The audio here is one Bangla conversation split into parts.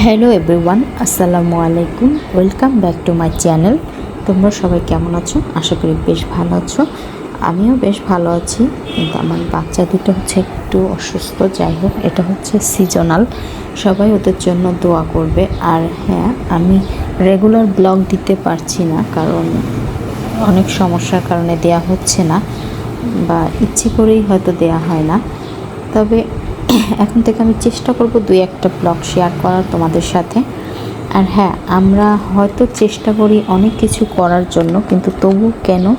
হ্যালো এভরিওয়ান, আসসালামু আলাইকুম। Welcome back to my channel. তোমরা সবাই কেমন আছো? আশা করি বেশ ভালো আছো। আমিও বেশ ভালো আছি, কিন্তু আমার বাচ্চা দুটো হচ্ছে একটু অসুস্থ। যাই হোক, এটা হচ্ছে সিজনাল সবাই ওদের জন্য দোয়া করবে। আর হ্যাঁ আমি রেগুলার ব্লগ দিতে পারছি না, কারণ অনেক সমস্যার কারণে দেয়া হচ্ছে না। বা ইচ্ছে করেই হয়তো দেয়া হয় না। তবে এখন থেকে আমি চেষ্টা করব দুই একটা ব্লগ শেয়ার করার তোমাদের সাথে। আর হ্যাঁ আমরা হয়তো চেষ্টা করি অনেক কিছু করার জন্য, কিন্তু তবু কেন?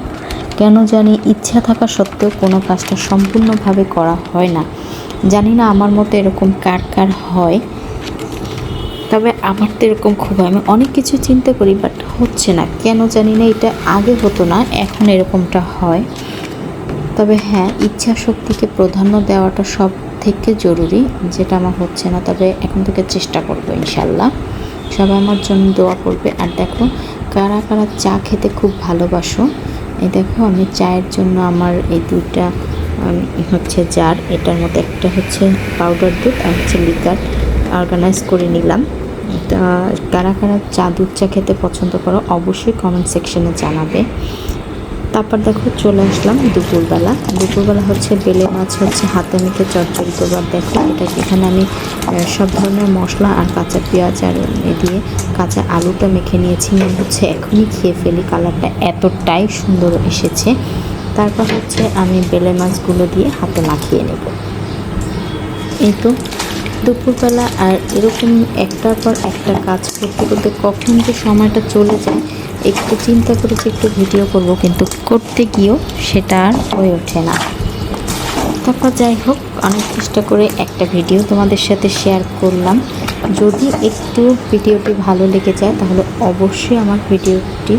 কেন জানি ইচ্ছা থাকা সত্ত্বেও কোনো কাজটা সম্পূর্ণভাবে করা হয় না। জানি না আমার মতো এরকম কার কার হয়। তবে আমার তো এরকম খুব হয়। আমি অনেক কিছু চিন্তা করি বাট হচ্ছে না। কেন জানি না, এটা আগে হতো না, এখন এরকমটা হয়। তবে হ্যাঁ ইচ্ছা শক্তিকে প্রাধান্য দেওয়াটা সব থেকে জরুরি যেটা আমার হচ্ছে না। তবে এখন থেকে চেষ্টা করব ইনশাল্লাহ সবাই আমার জন্য দোয়া করবে। আর দেখো কারা কারা চা খেতে খুব ভালোবাসো এই দেখো আমি চায়ের জন্য আমার এই উম, হচ্ছে জার এটার মধ্যে একটা হচ্ছে পাউডার দুধ আর হচ্ছে লিকার অর্গানাইজ করে নিলাম। তা কারা কারা চা দুধ চা খেতে পছন্দ করো অবশ্যই কমেন্ট সেকশনে জানাবে। তারপর দেখো চলে আসলাম দুপুরবেলা। দুপুরবেলা হচ্ছে বেলে মাছ হচ্ছে হাতে মেখে চচ্চড়ি করবার দেখো এটা এখানে আমি সব ধরনের মশলা আর কাঁচা পেঁয়াজ আর দিয়ে কাঁচা আলুটা মেখে নিয়েছি। মনে হচ্ছে এখনই খেয়ে ফেলি, কালারটা এতটাই সুন্দর এসেছে। তারপর হচ্ছে আমি বেলে মাছগুলো দিয়ে হাতে মাখিয়ে নেব। এই তো দুপুরবেলা আর এরকম একটার পর একটা কাজ করতে করতে কখন যে সময়টা চলে যায় একটু চিন্তা করেছি, একটু ভিডিও করব, কিন্তু করতে গিয়েও সেটা আর হয়ে ওঠে না। তারপর যাই হোক, অনেক চেষ্টা করে একটা ভিডিও তোমাদের সাথে শেয়ার করলাম। যদি একটু ভিডিওটি ভালো লেগে যায়, তাহলে অবশ্যই আমার ভিডিওটি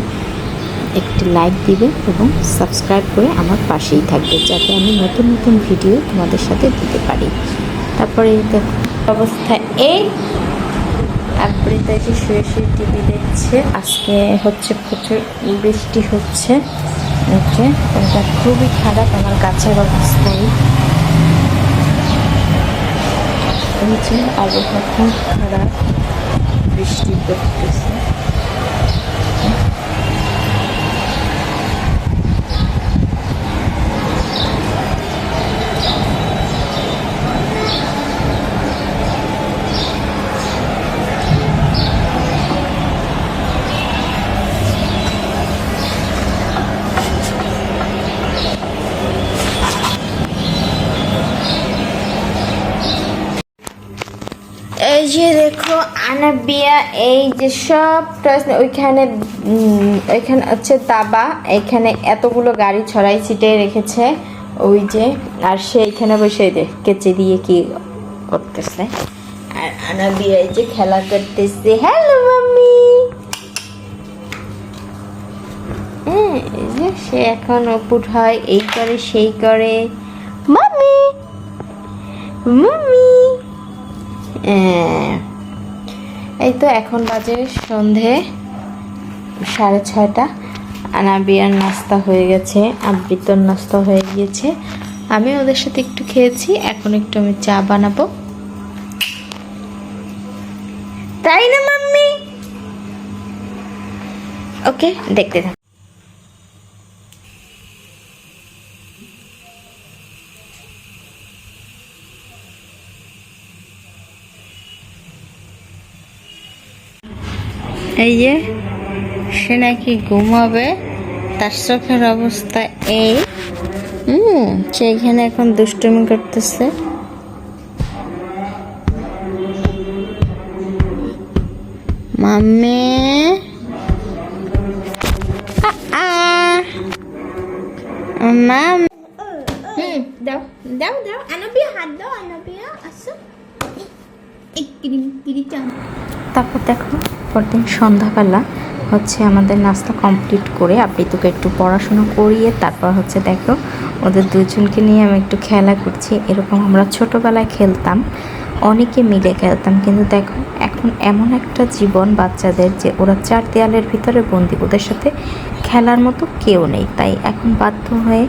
একটি লাইক দিবে এবং সাবস্ক্রাইব করে আমার পাশেই থাকবে, যাতে আমি নতুন নতুন ভিডিও তোমাদের সাথে দিতে পারি। তারপরে দেখো, অবস্থা এই। তারপরে তাইকে শুয়ে শুয়ে টিভি দেখছে। আজকে হচ্ছে প্রচুর বৃষ্টি হচ্ছে। ওকে, এটা খুবই খারাপ, আমার গাছের অবস্থায় এই যে আবহাওয়া খুব খারাপ, বৃষ্টি পড়তেছে। এই যে দেখো আনাবিয়া এই যে সব ওইখানে ওইখানে হচ্ছে তাবা, এখানে এতগুলো গাড়ি ছড়াই ছিটিয়ে রেখেছে, ওই যে, আর সে এখানে বসে যে কেচে দিয়ে কি করতেছে। আর আনাবিয়া এই যে খেলা করতেছে। হ্যালো মাম্মি সে এখন অপুট হয়, এই করে, সেই করে। মাম্মি মাম্মি এই তো এখন বাজে সন্ধে সাড়ে ছয়টা। আনাবিয়ার নাস্তা হয়ে গেছে, আবৃতর নাস্তা হয়ে গিয়েছে। আমি ওদের সাথে একটু খেয়েছি, এখন একটু আমি চা বানাবো। তাই না, মাম্মি? ওকে, দেখতে থাক। এই যে সে নাকি ঘুমাবে তার চোখের অবস্থা এই হুম সে এখানে এখন দুষ্টুমি করতেছে মাম্মি আ, আ। মাম দাও দাও দাও আনাবিয়া হাত দাও আনাবিয়া আসো কিরিম কিরিচাম তারপর দেখো, পরদিন সন্ধ্যাবেলা হচ্ছে আমাদের নাস্তা কমপ্লিট করে আবৃতকে একটু পড়াশোনা করিয়ে তারপর হচ্ছে দেখো, ওদের দুজনকে নিয়ে আমি একটু খেলা করছি। এরকম আমরা ছোটোবেলায় খেলতাম, অনেকে মিলে খেলতাম। কিন্তু দেখো, এখন এমন একটা জীবন বাচ্চাদের যে ওরা চার দেয়ালের ভিতরে বন্দি, ওদের সাথে খেলার মতো কেউ নেই। তাই এখন বাধ্য হয়ে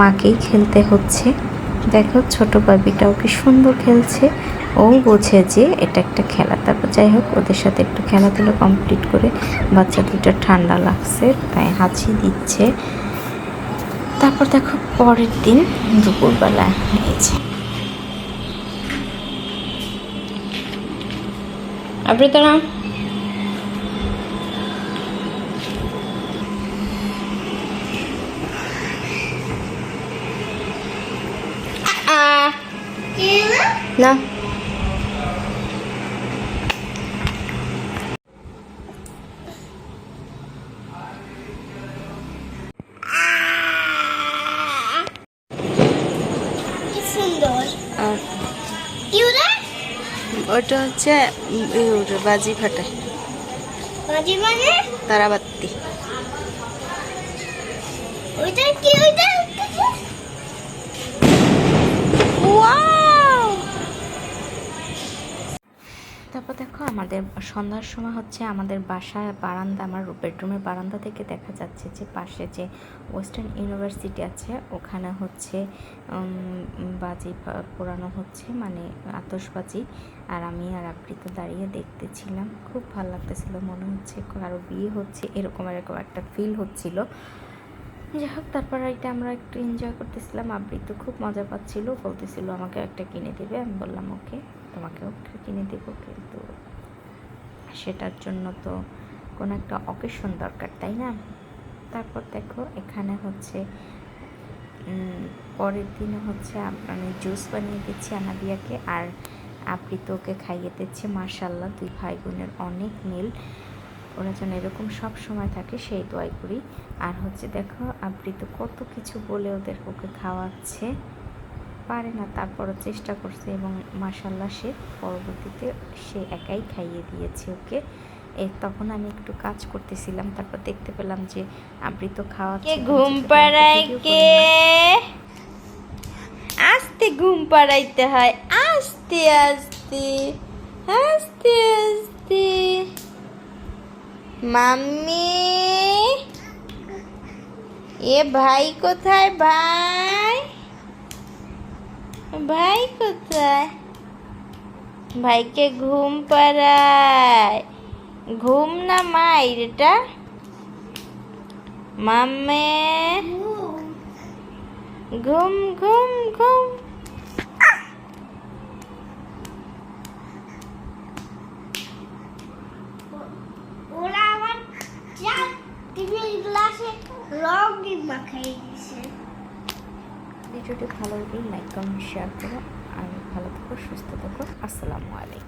মাকেই খেলতে হচ্ছে। দেখো, ছোটো বাবিটাও কি সুন্দর খেলছে। ও বোঝে যে এটা একটা খেলা। তারপর যাই হোক ওদের সাথে একটু খেলাধুলো কমপ্লিট করে বাচ্চা দুটো ঠান্ডা লাগছে তাই হাঁচি দিচ্ছে। তারপর দেখো পরের দিন দুপুরবেলা হয়েছে। আপনি তো না। ওটা হচ্ছে বাজি বাজি মানে? তারাবাতি। ওইটা কি ওইটা? ওয়াও! তারপর দেখো আমাদের সন্ধ্যার সময় হচ্ছে আমাদের বাসায় বারান্দা, আমার বেডরুমের বারান্দা থেকে দেখা যাচ্ছে যে পাশে যে ওয়েস্টার্ন ইউনিভার্সিটি আছে, ওখানে হচ্ছে বাজি পোড়ানো হচ্ছে মানে আতসবাজি আর আমি আর আবৃত দাঁড়িয়ে দেখতেছিলাম, খুব ভালো লাগতেছিল, মনে হচ্ছে কারও বিয়ে হচ্ছে, এরকম এরকম একটা ফিল হচ্ছিল। যাই হোক, তারপর এটা আমরা একটু এনজয় করতেছিলাম আবৃত্ত খুব মজা পাচ্ছিল, বলতেছিল আমাকে একটা কিনে দেবে, আমি বললাম ওকে তোমাকেও কিনে দেবো, কিন্তু সেটার জন্য তো কোনো একটা অকেশন দরকার, তাই না? তারপর দেখো, এখানে হচ্ছে পরের দিন হচ্ছে আমি জুস বানিয়ে দিচ্ছি আনাবিয়াকে, আর আবৃত ওকে খাইয়ে দিচ্ছে মার্শাল্লাহ দুই ভাই বোনের অনেক মিল। ওরা যেন এরকম সব সময় থাকে, সেই দোয়াই করি। আর হচ্ছে দেখো, আবৃত কত কিছু বলে ওদের ওকে খাওয়াচ্ছে। পারে না তারপরও চেষ্টা করছে এবং মাসাল্লাহ সে পরবর্তীতে সে একাই খাইয়ে দিয়েছে ওকে। তখন আমি একটু কাজ করতেছিলাম তারপর দেখতে পেলাম যে আবৃত খাওয়া কে ঘুম পাড়ায় কে? আস্তে ঘুম পাড়াইতে হয় আস্তে আস্তে আস্তে আস্তে। মাম্মি এ ভাই কোথায় ভাই? ভাই কোথায়? ভাইকে ঘুম পাড়ায়। ঘুম না মাইর এটা মাম্মে। ঘুম ঘুম ঘুম। ওরা রং মাখাই দিয়েছে। ভিডিওটি ভালো লাগলে লাইক কমেন্ট শেয়ার করো। আর ভালো থাকো সুস্থ থাকো। আসসালামু আলাইকুম।